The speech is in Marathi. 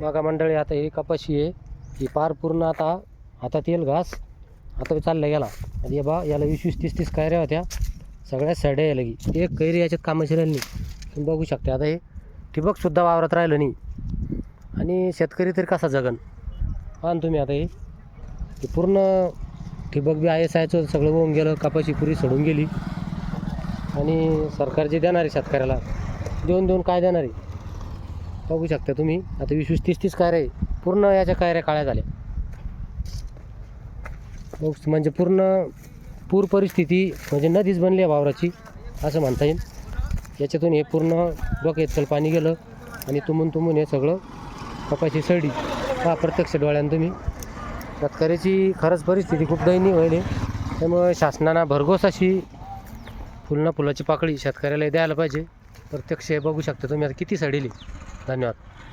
बघा मंडळी आता ही कपाशी आहे. ही पार पूर्ण आता हातात येईल घास. आता चालला गेला आणि हे बा याला वीस वीस तीस तीस कैऱ्या होत्या. सगळ्या सड्या यायला लगी. एक कैरी याच्यात कामाची राहिली नाही. तुम्ही बघू शकता. आता हे ठिबकसुद्धा वावरात राहिलं नाही. आणि शेतकरी तरी कसा जगन? पहा तुम्ही आता हे पूर्ण ठिबक बी आय एस आयचं सगळं होऊन गेलं. कपाशी पुरी सोडून गेली. आणि सरकार जे देणार आहे शेतकऱ्याला देऊन देऊन काय देणार आहे? बघू शकता तुम्ही. आता वीस वीस तीस तीस कायऱ्या पूर्ण याच्या कायऱ्या काळ्या झाल्या. बघ, म्हणजे पूर्ण पूर परिस्थिती म्हणजे नदीच बनली आहे वावराची असं म्हणता येईल. याच्यातून हे पूर्ण डोक्यात चल पाणी गेलं आणि तुंबून तुंबून हे सगळं कपाशी सडी. हा प्रत्यक्ष डोळ्यानं तुम्ही. शेतकऱ्याची खरंच परिस्थिती खूप दयनीय व्हायली आहे. त्यामुळे शासनानं भरघोस अशी फुलना फुलाची पाकळी शेतकऱ्याला द्यायला पाहिजे. प्रत्यक्ष हे बघू शकता तुम्ही. आता किती सडेली धन्यवाद.